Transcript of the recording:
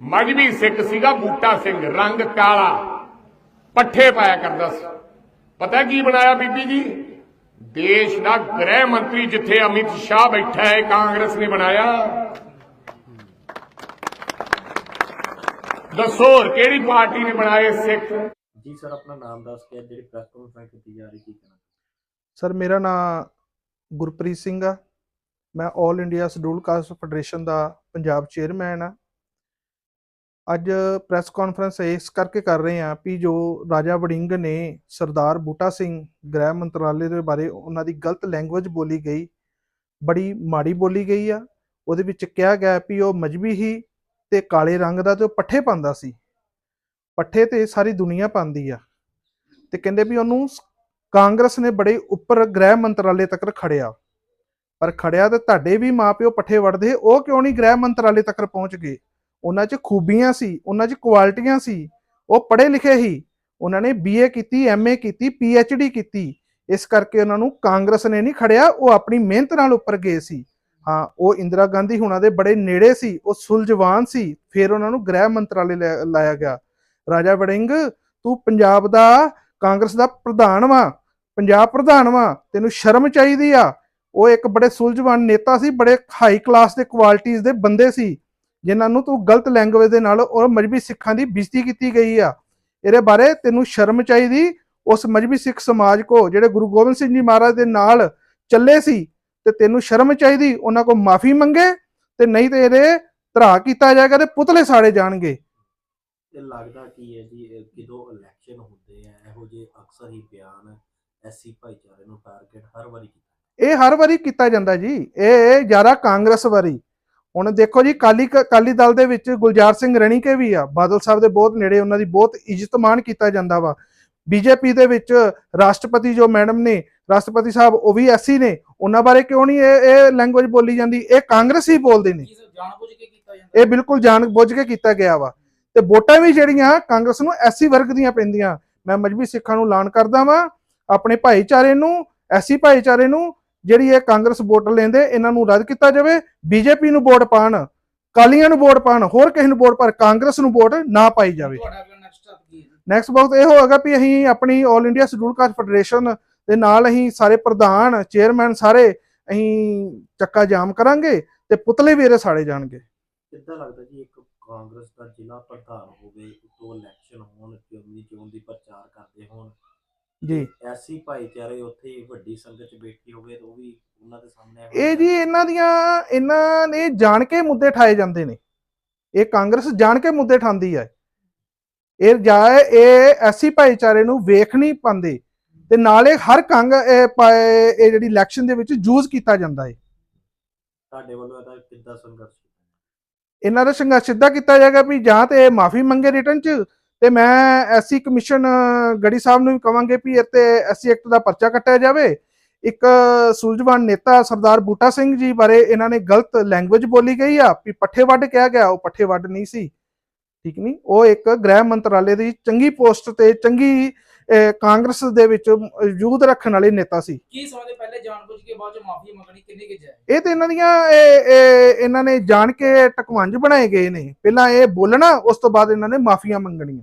ਮਜਬੀ ਸਿੱਖ ਸੀਗਾ ਬੂਟਾ ਸਿੰਘ ਰੰਗ ਕਾਲਾ। ਪੱਠੇ ਪਾਇਆ ਕਰਦਾ ਸੀ। ਪਤਾ ਕੀ ਬਣਾਇਆ ਬੀਬੀ ਜੀ? ਦੇਸ਼ ਦਾ ਗ੍ਰਹਿ ਮੰਤਰੀ ਜਿੱਥੇ ਅਮਿਤ ਸ਼ਾਹ ਬੈਠਾ ਹੈ ਕਾਂਗਰਸ ਨੇ ਬਣਾਇਆ। ਦੱਸੋ ਹੋਰ ਕਿਹੜੀ ਪਾਰਟੀ ਨੇ ਬਣਾਏ ਸਿੱਖ? ਜੀ ਸਰ ਆਪਣਾ ਨਾਮ ਦੱਸ ਕੇ ਜਿਹੜੀ ਪ੍ਰੈਸ ਕਾਨਫਰੰਸ ਕੀਤੀ ਜਾ ਰਹੀ ਕੀ ਕਹਿਣਾ ਸਰ ਮੇਰਾ ਨਾਮ ਗੁਰਪ੍ਰੀਤ ਸਿੰਘ ਆ। ਮੈਂ 올 ਇੰਡੀਆ ਸ਼ਡਿਊਲ ਕਾਸਟ ਫੈਡਰੇਸ਼ਨ ਦਾ ਪੰਜਾਬ ਚੇਅਰਮੈਨ ਆ। ਅੱਜ ਪ੍ਰੈਸ ਕਾਨਫਰੰਸ ਇਸ ਕਰਕੇ ਕਰ ਰਹੇ ਹਾਂ ਵੀ ਜੋ ਰਾਜਾ ਵੜਿੰਗ ਨੇ ਸਰਦਾਰ ਬੂਟਾ ਸਿੰਘ ਗ੍ਰਹਿ ਮੰਤਰਾਲੇ ਦੇ ਬਾਰੇ ਉਹਨਾਂ ਦੀ ਗਲਤ ਲੈਂਗੁਏਜ ਬੋਲੀ ਗਈ, ਬੜੀ ਮਾੜੀ ਬੋਲੀ ਗਈ ਆ, ਉਹਦੇ ਵਿੱਚ ਕਿਹਾ ਗਿਆ ਵੀ ਉਹ ਮਜਬੀ ਹੀ ਤੇ ਕਾਲੇ ਰੰਗ ਦਾ ਤੇ ਉਹ ਪੱਠੇ ਪਾਉਂਦਾ ਸੀ, ਪੱਠੇ ਤੇ ਸਾਰੀ ਦੁਨੀਆ ਪਾਉਂਦੀ ਆ, ਤੇ ਕਹਿੰਦੇ ਵੀ ਉਹਨੂੰ ਕਾਂਗਰਸ ਨੇ ਬੜੇ ਉੱਪਰ ਗ੍ਰਹਿ ਮੰਤਰਾਲੇ ਤੱਕ ਖੜਿਆ, ਪਰ ਖੜਿਆ ਤੇ ਤੁਹਾਡੇ ਵੀ ਮਾਪਿਓ ਪੱਠੇ ਵੜਦੇ, ਉਹ ਕਿਉਂ ਨਹੀਂ ਗ੍ਰਹਿ ਮੰਤਰਾਲੇ ਤੱਕ ਪਹੁੰਚ ਗਏ? ਉਹਨਾਂ 'ਚ ਖੂਬੀਆਂ ਸੀ, ਉਹਨਾਂ 'ਚ ਕੁਆਲਿਟੀਆਂ ਸੀ, ਉਹ ਪੜ੍ਹੇ ਲਿਖੇ ਹੀ ਉਹਨਾਂ ਨੇ ਬੀਏ ਕੀਤੀ ਐਮਏ ਕੀਤੀ ਪੀਐਚਡੀ ਕੀਤੀ। ਇਸ ਕਰਕੇ ਉਹਨਾਂ ਨੂੰ ਕਾਂਗਰਸ ਨੇ ਨਹੀਂ ਖੜਿਆ ਉਹ ਆਪਣੀ ਮਿਹਨਤ ਨਾਲ ਉੱਪਰ ਗਏ ਸੀ। ਹਾਂ, ਉਹ ਇੰਦਰਾ ਗਾਂਧੀ ਹੁਣਾਂ ਦੇ ਬੜੇ ਨੇੜੇ ਸੀ, ਉਹ ਸੁਲਝਵਾਨ ਸੀ, ਫਿਰ ਉਹਨਾਂ ਨੂੰ ਗ੍ਰਹਿ ਮੰਤਰਾਲੇ ਲੈ- ਲਾਇਆ ਗਿਆ। ਰਾਜਾ ਵੜਿੰਗ, ਤੂੰ ਪੰਜਾਬ ਦਾ ਕਾਂਗਰਸ ਦਾ ਪ੍ਰਧਾਨ ਵਾ, ਪੰਜਾਬ ਪ੍ਰਧਾਨ ਵਾ, ਤੈਨੂੰ ਸ਼ਰਮ ਚਾਹੀਦੀ ਆ। ਉਹ ਇੱਕ ਬੜੇ ਸੁਲਝਵਾਨ ਨੇਤਾ ਸੀ, ਬੜੇ ਹਾਈ ਕਲਾਸ ਦੇ ਕੁਆਲਿਟੀਆਂ ਦੇ ਬੰਦੇ ਸੀ। ਜਿਨ੍ਹਾਂ ਨੂੰ ਤੂੰ ਗਲਤ ਲੈਂਗੁਏਜ ਦੇ ਨਾਲ ਔਰ ਮਜਬੀ ਸਿੱਖਾਂ ਦੀ ਬੇਇੱਜ਼ਤੀ ਕੀਤੀ ਗਈ ਆ। ਇਹਦੇ ਬਾਰੇ ਤੈਨੂੰ ਸ਼ਰਮ ਚਾਹੀਦੀ ਉਸ ਮਜਬੀ ਸਿੱਖ ਸਮਾਜ ਕੋ ਜਿਹੜੇ ਗੁਰੂ ਗੋਬਿੰਦ ਸਿੰਘ ਜੀ ਮਹਾਰਾਜ ਦੇ ਨਾਲ ਚੱਲੇ ਸੀ ਤੇ ਤੈਨੂੰ ਸ਼ਰਮ ਚਾਹੀਦੀ ਉਹਨਾਂ ਕੋ ਮਾਫੀ ਮੰਗੇ ਤੇ ਨਹੀਂ ਤੇ ਇਹਦੇ ਧਰਾ ਕੀਤਾ ਜਾਏਗਾ ਤੇ ਪੁਤਲੇ ਸਾੜੇ ਜਾਣਗੇ। ਇਹ ਲੱਗਦਾ ਕੀ ਹੈ ਜੀ ਜਦੋਂ ਇਲੈਕਸ਼ਨ ਹੁੰਦੇ ਆ ਇਹੋ ਜਿਹੇ ਅਕਸਰ ਹੀ ਬਿਆਨ ਐਸਸੀ ਭਾਈਚਾਰੇ ਨੂੰ ਟਾਰਗੇਟ ਹਰ ਵਾਰੀ ਕੀਤਾ ਇਹ ਹਰ ਵਾਰੀ ਕੀਤਾ ਜਾਂਦਾ ਜੀ ਇਹ ਜ਼ਿਆਦਾ ਕਾਂਗਰਸ ਵਾਰੀ। ਹੁਣ ਦੇਖੋ ਜੀ ਕਾਲੀ ਕਾਲੀ ਦਲ ਦੇ ਵਿੱਚ ਗੁਲਜ਼ਾਰ ਸਿੰਘ ਰਣੀਕੇ ਵੀ ਆ। ਬਾਦਲ ਸਾਹਿਬ ਦੇ ਬਹੁਤ ਨੇੜੇ ਉਹਨਾਂ ਦੀ ਬਹੁਤ ਇੱਜ਼ਤ ਮਾਣ ਕੀਤਾ ਜਾਂਦਾ ਵਾ। ਬੀਜੇਪੀ ਦੇ ਵਿੱਚ ਰਾਸ਼ਟਰਪਤੀ ਜੋ ਮੈਡਮ ਨੇ ਰਾਸ਼ਟਰਪਤੀ ਸਾਹਿਬ ਉਹ ਵੀ ਐਸੀ ਨੇ। ਉਹਨਾਂ ਬਾਰੇ ਕਿਉਂ ਨਹੀਂ ਇਹ ਇਹ ਲੈਂਗੁਏਜ ਬੋਲੀ ਜਾਂਦੀ? ਇਹ ਕਾਂਗਰਸ ਹੀ ਬੋਲਦੇ ਨੇ। ਇਹ ਬਿਲਕੁਲ ਜਾਣ ਬੁੱਝ ਕੇ ਕੀਤਾ ਗਿਆ ਵਾ। ਤੇ ਵੋਟਾਂ ਵੀ ਜਿਹੜੀਆਂ ਕਾਂਗਰਸ ਨੂੰ ਐਸੀ ਵਰਗ ਦੀਆਂ ਪੈਂਦੀਆਂ। ਮੈਂ ਮਜਬੀ ਸਿੱਖਾਂ ਨੂੰ ਐਲਾਨ ਕਰਦਾ ਵਾਂ ਆਪਣੇ ਭਾਈਚਾਰੇ ਨੂੰ ਐਸੀ ਭਾਈਚਾਰੇ ਨੂੰ ਜਿਹੜੀ ਇਹ ਕਾਂਗਰਸ ਵੋਟ ਲੈਂਦੇ ਇਹਨਾਂ ਨੂੰ ਰੱਦ ਕੀਤਾ ਜਾਵੇ ਬੀਜੇਪੀ ਨੂੰ ਵੋਟ ਪਾਣ ਕਾਲੀਆਂ ਨੂੰ ਵੋਟ ਪਾਣ ਹੋਰ ਕਿਸੇ ਨੂੰ ਵੋਟ ਪਰ ਕਾਂਗਰਸ ਨੂੰ ਵੋਟ ਨਾ ਪਾਈ ਜਾਵੇ। ਨੈਕਸਟ ਸਟੈਪ ਕੀ ਹੈ? ਨੈਕਸਟ ਬਹੁਤ ਇਹ ਹੋਏਗਾ ਵੀ ਅਸੀਂ ਆਪਣੀ 올 ਇੰਡੀਆ ਸ਼ਡਿਊਲ ਕਾਸਟ ਫੈਡਰੇਸ਼ਨ ਦੇ ਨਾਲ ਅਸੀਂ ਸਾਰੇ ਪ੍ਰਧਾਨ ਚੇਅਰਮੈਨ ਸਾਰੇ ਅਸੀਂ ਚੱਕਾ ਜਾਮ ਕਰਾਂਗੇ ਤੇ ਪੁਤਲੇ ਵੀ ਇਹਦੇ ਸਾੜੇ ਜਾਣਗੇ। ਕਿੱਦਾਂ ਲੱਗਦਾ ਜੀ ਇੱਕ ਕਾਂਗਰਸ ਦਾ ਜ਼ਿਲ੍ਹਾ ਪ੍ਰਧਾਨ ਹੋਵੇ ਉਤੋਂ ਇਲੈਕਸ਼ਨ ਹੋਣ ਚੋਣ ਚੋਣ ਦੀ ਪ੍ਰਚਾਰ ਕਰਦੇ ਹੋਣ ਜੀ। ਐਸੀ ਭਾਈਚਾਰੇ ਉੱਥੇ ਵੱਡੀ ਸੰਗਤ 'ਚ ਬੈਠੀ ਹੋਵੇ ਤਾਂ ਉਹ ਵੀ ਉਹਨਾਂ ਦੇ ਸਾਹਮਣੇ ਇਹੋ ਇਹ ਜੀ ਇਹਨਾਂ ਦੀਆਂ ਇਹਨਾਂ ਨੇ ਜਾਣ ਕੇ ਮੁੱਦੇ ਠਾਏ ਜਾਂਦੇ ਨੇ। ਇਹ ਕਾਂਗਰਸ ਜਾਣ ਕੇ ਮੁੱਦੇ ਠਾਂਦੀ ਹੈ ਇਹ ਜਾਏ ਇਹ ਐਸੀ ਭਾਈਚਾਰੇ ਨੂੰ ਵੇਖ ਨਹੀਂ ਪਾਉਂਦੇ। ਤੇ ਨਾਲੇ ਹਰ ਕੰਗ ਇਹ ਇਹ ਜਿਹੜੀ ਇਲੈਕਸ਼ਨ ਦੇ ਵਿੱਚ ਯੂਜ਼ ਕੀਤਾ ਜਾਂਦਾ ਹੈ ਤੁਹਾਡੇ ਵੱਲੋਂ ਇਹਦਾ ਕਿੱਦਾਂ ਸੰਘਰਸ਼ ਇਹਨਾਂ ਦਾ ਸੰਘਰਸ਼ ਸਿੱਧਾ ਕੀਤਾ ਜਾਏਗਾ ਵੀ ਜਾਂ ਤੇ ਮਾਫੀ ਮੰਗੇ ਰਿਟਰਨ ਚ ਤੇ ਮੈਂ ਐਸਸੀ ਕਮਿਸ਼ਨ ਗੜੀ ਸਾਹਿਬ ਨੂੰ ਵੀ ਕਵਾਂਗੇ ਵੀ ਇੱਥੇ ਤੇ ਐਸਸੀ ਐਕਟ ਦਾ ਪਰਚਾ ਕੱਟਿਆ ਜਾਵੇ। ਇੱਕ ਸੂਝਵਾਨ ਨੇਤਾ ਸਰਦਾਰ ਬੂਟਾ ਸਿੰਘ ਜੀ ਬਾਰੇ ਇਹਨਾਂ ਨੇ ਗਲਤ ਲੈਂਗੁਏਜ ਬੋਲੀ ਗਈ ਆ ਵੀ ਪੱਠੇ ਵੱਢ ਕਿਹਾ ਗਿਆ, ਉਹ ਪੱਠੇ ਵੱਢ ਨਹੀਂ ਸੀ। ਠੀਕ ਨਹੀਂ ਉਹ ਇੱਕ ਗ੍ਰਹਿ ਮੰਤਰਾਲੇ ਦੀ ਚੰਗੀ ਪੋਸਟ ਤੇ ਚੰਗੀ ਕਾਂਗਰਸ ਦੇ ਵਿੱਚ ਯੂਦ ਰੱਖਣ ਵਾਲੇ ਨੇਤਾ ਸੀ। ਕੀ ਸਮਝਦੇ ਪਹਿਲੇ ਜਾਣਬੁੱਝ ਕੇ ਬਾਅਦ ਚ ਮਾਫੀ ਮੰਗਣੀ ਕਿੰਨੀ ਕਿ ਜਾਏ ਇਹ ਤੇ ਇਹਨਾਂ ਦੀਆਂ ਇਹ ਇਹ ਇਹਨਾਂ ਨੇ ਜਾਣ ਕੇ ਟਕਵੰਜ ਬਣਾਏ ਗਏ ਨੇ। ਪਹਿਲਾਂ ਇਹ ਬੋਲਣਾ ਉਸ ਤੋਂ ਬਾਅਦ ਇਹਨਾਂ ਨੇ ਮਾਫੀਆਂ ਮੰਗਣੀਆਂ।